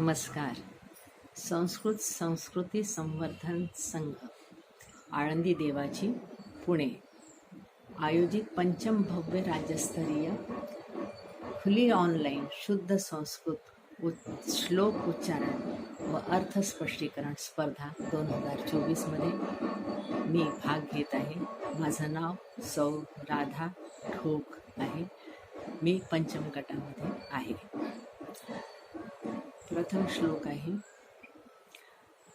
नमस्कार. संस्कृत संस्कृती संवर्धन संघ आळंदी देवाची पुणे. आयोजित पंचम भव्य राज्यस्तरीय खुली ऑनलाईन शुद्ध संस्कृत उच् श्लोक उच्चारण व अर्थ स्पष्टीकरण स्पर्धा दोन हजार चोवीसमध्ये मी भाग घेत आहे. माझं नाव सौ राधा ठोक आहे. मी पंचम गटामध्ये आहे. प्रथम श्लोक आहे.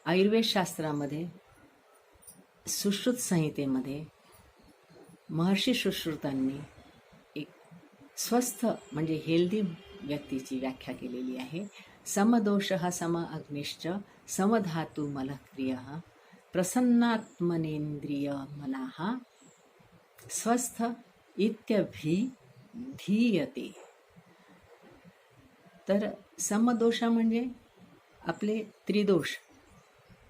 आयुर्वेदशास्त्रामध्ये सुश्रुत संहितेमध्ये महर्षी सुश्रुतांनी एक स्वस्थ म्हणजे हेल्दी व्यक्तीची व्याख्या केलेली आहे. समदोष सम अग्निश्च समधातू मलक्रिय प्रसन्नात्मनेंद्रिय मनाहा स्वस्थ इत्यभिधीयते। तर समदोषा म्हणजे आपले त्रिदोष.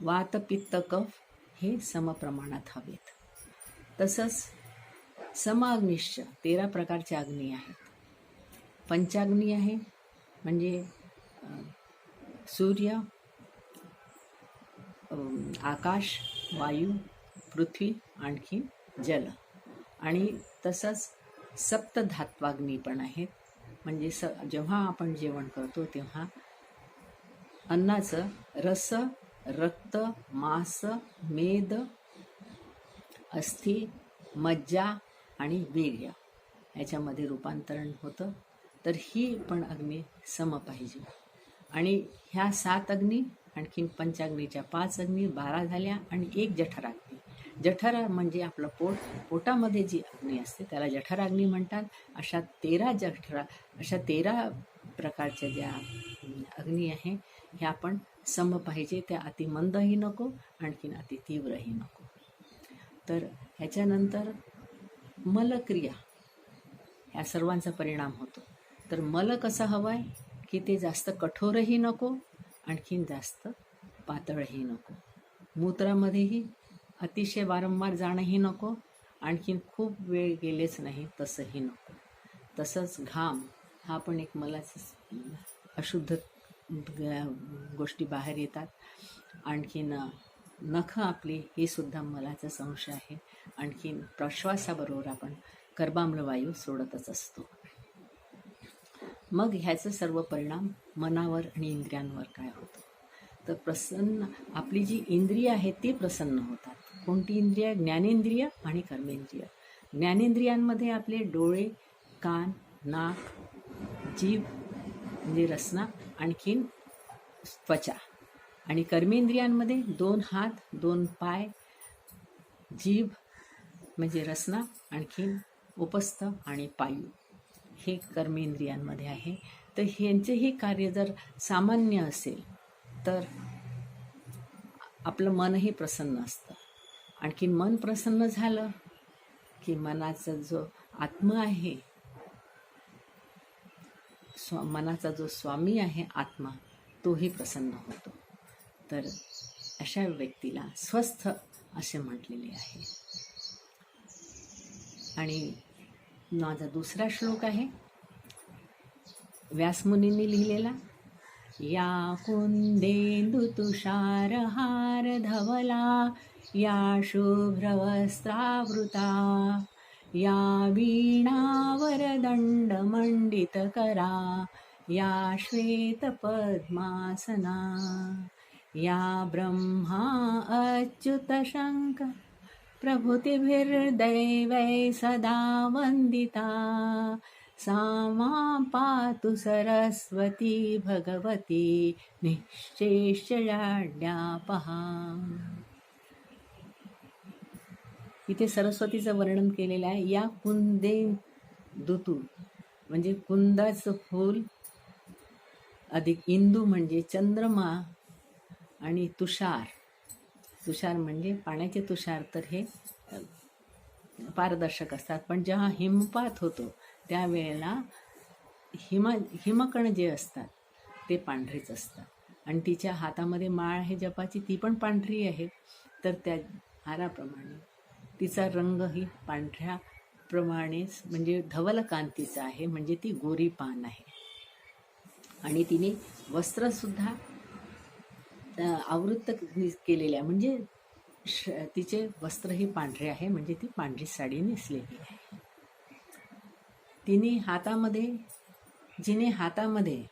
वात पित्त कफ हे समप्रमाणात हवेत. तसंच समाग्निश्च तेरा प्रकारच्या अग्नी आहेत. पंचाग्नी आहे म्हणजे सूर्य आकाश वायू पृथ्वी आणखी जल. आणि तसंच सप्तधात्वाग्नी पण आहेत. म्हणजे स जेव्हा आपण जेवण करतो तेव्हा अन्नाचं रस रक्त मांस मेद अस्थि मज्जा आणि वीर्य याच्यामध्ये रूपांतरण होतं. तर ही पण अग्नी सम पाहिजे. आणि ह्या सात अग्नी आणखीन पंचाग्नीच्या पाच अग्नी बारा झाल्या आणि एक जठराग्नी. जठरा म्हणजे आपलं पोट पोटामध्ये जी अग्नी असते त्याला जठराग्नी म्हणतात. अशा तेरा जठरा अशा तेरा प्रकारच्या ज्या अग्नी आहे ह्या आपण सम पाहिजे. त्या अति मंदही नको आणखीन अति तीव्रही नको. तर ह्याच्यानंतर मलक्रिया ह्या सर्वांचा परिणाम होतो. तर मल कसा आहे की ते जास्त कठोरही नको आणखीन जास्त पातळही नको. मूत्रामध्येही अतिशय वारंवार जाणंही नको आणखीन खूप वेळ गेलेच नाही तसंही नको. तसंच घाम हा पण एक मला अशुद्ध गोष्टी बाहेर येतात. आणखीन नख आपली ही सुद्धा मलाचा संशय आहे. आणखीन प्रश्वासाबरोबर आपण कर्बाम्ल वायू सोडतच असतो. मग ह्याचं सर्व परिणाम मनावर आणि इंद्रियांवर काय होतं? तर प्रसन्न आपली जी इंद्रिय आहेत ती प्रसन्न होतात. कोणती इंद्रिय? ज्ञानेंद्रिय आणि कर्मेंद्रिय. ज्ञानेंद्रियांमध्ये आपले डोळे कान नाक जीभ म्हणजे रसना आणखीन त्वचा. आणि कर्मेंद्रियांमध्ये दोन हात दोन पाय जीभ म्हणजे रसना आणखीन उपस्थ आणि पायू. हे कर्मेंद्रियांमध्ये आहे. तर ह्यांचेही कार्य जर सामान्य असेल तर आपलं मनही प्रसन्न असतं. आणखीन मन प्रसन्न झालं की मनाचा जो आत्मा आहे स्व मनाचा जो स्वामी आहे आत्मा तोही प्रसन्न होतो. तर अशा व्यक्तीला स्वस्थ असे म्हटलेले आहे. आणि माझा दुसरा श्लोक आहे व्यासमुनींनी लिहिलेला या कुंदेंदु तुषारहार धवला या शुभ्रवस्त्रावृता या वीणावरदण्डमण्डितकरा या श्वेतपद्मासना या ब्रह्मा अच्युतशङ्क प्रभृतिभिर्दैवै सदा वन्दिता सा मा पातु सरस्वती भगवती निश्चेष्याड्यापहा इथे सरस्वतीचं वर्णन केलेलं आहे. या कुंदे दुतू म्हणजे कुंदाचं फूल अधिक इंदू म्हणजे चंद्रमा आणि तुषार. तुषार म्हणजे पाण्याचे तुषार तर हे पारदर्शक असतात. पण जेव्हा हिमपात होतो त्यावेळेला हिम हिमकण जे असतात ते पांढरेच असतात. आणि तिच्या हातामध्ये माळ आहे जपाची ती पण पांढरी आहे. तर त्या हाराप्रमाणे तिचा रंगही पांढऱ्याप्रमाणेच म्हणजे धवल कांतीचा आहे म्हणजे ती गोरी पान आहे. आणि तिने वस्त्रसुद्धा आवृत्त केलेले आहे म्हणजे श तिचे वस्त्रही पांढरे आहे म्हणजे ती पांढरी साडी नेसलेली आहे. तिने हातामध्ये जिने हातामध्ये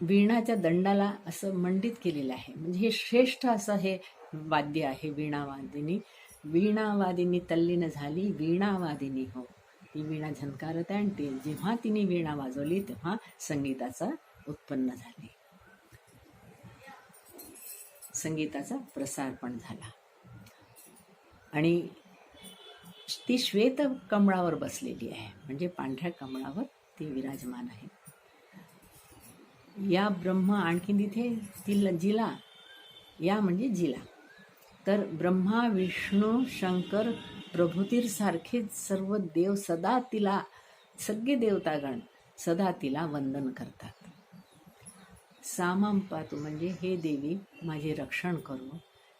वीणाच्या दंडाला असं मंडित केलेलं आहे. म्हणजे हे श्रेष्ठ असं हे वाद्य आहे वीणावादिनी. वीणावादिनी तल्लीन झाली वीणावादिनी हो. ती वीणा झनकारत आहे आणि ते जेव्हा तिने वीणा वाजवली तेव्हा संगीताचा उत्पन्न झाले. संगीताचा प्रसार पण झाला. आणि ती श्वेत कमळावर बसलेली आहे. म्हणजे पांढऱ्या कमळावर ती विराजमान आहे. या ब्रह्म आणखी तिथे ती जिला या म्हणजे जिला. तर ब्रह्मा विष्णू शंकर प्रभुतीरसारखेच सर्व देव सदा तिला सगळे देवतागण सदा तिला वंदन करतात. सामाम पातू म्हणजे हे देवी माझे रक्षण करू.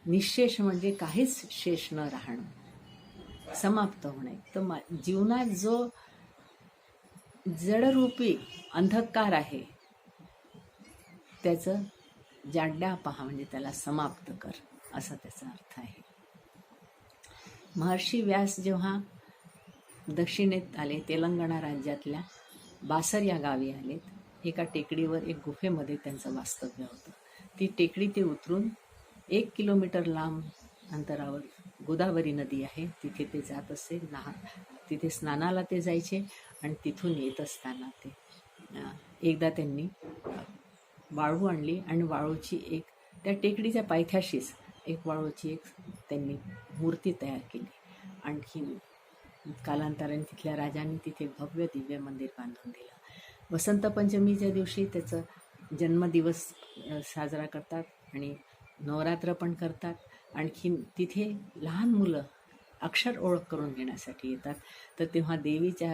निशेष म्हणजे काहीच शेष न राहणं. समाप्त होणे. तर मा जीवनात जो जडरूपी अंधकार आहे त्याचं जाड्या पहा म्हणजे त्याला समाप्त कर. असा त्याचा अर्थ आहे. महर्षी व्यास जेव्हा दक्षिणेत आले तेलंगणा राज्यातल्या बासर या गावी आलेत एका टेकडीवर एक गुफेमध्ये त्यांचं वास्तव्य होतं. ती टेकडी ते उतरून एक किलोमीटर लांब अंतरावर गोदावरी नदी आहे. तिथे ते जात असे नहा तिथे स्नानाला ते जायचे आणि तिथून येत असताना ते एकदा त्यांनी वाळू आणली आणि वाळूची एक त्या टेकडीच्या पायथ्याशीच एक वाळूची एक त्यांनी मूर्ती तयार केली. आणखीन कालांतराने तिथल्या राजांनी तिथे भव्य दिव्य मंदिर बांधून दिलं. वसंत पंचमीच्या दिवशी त्याचं जन्मदिवस साजरा करतात आणि नवरात्र पण करतात आणखीन तिथे लहान मुलं अक्षर ओळख करून घेण्यासाठी येतात तर तेव्हा देवीच्या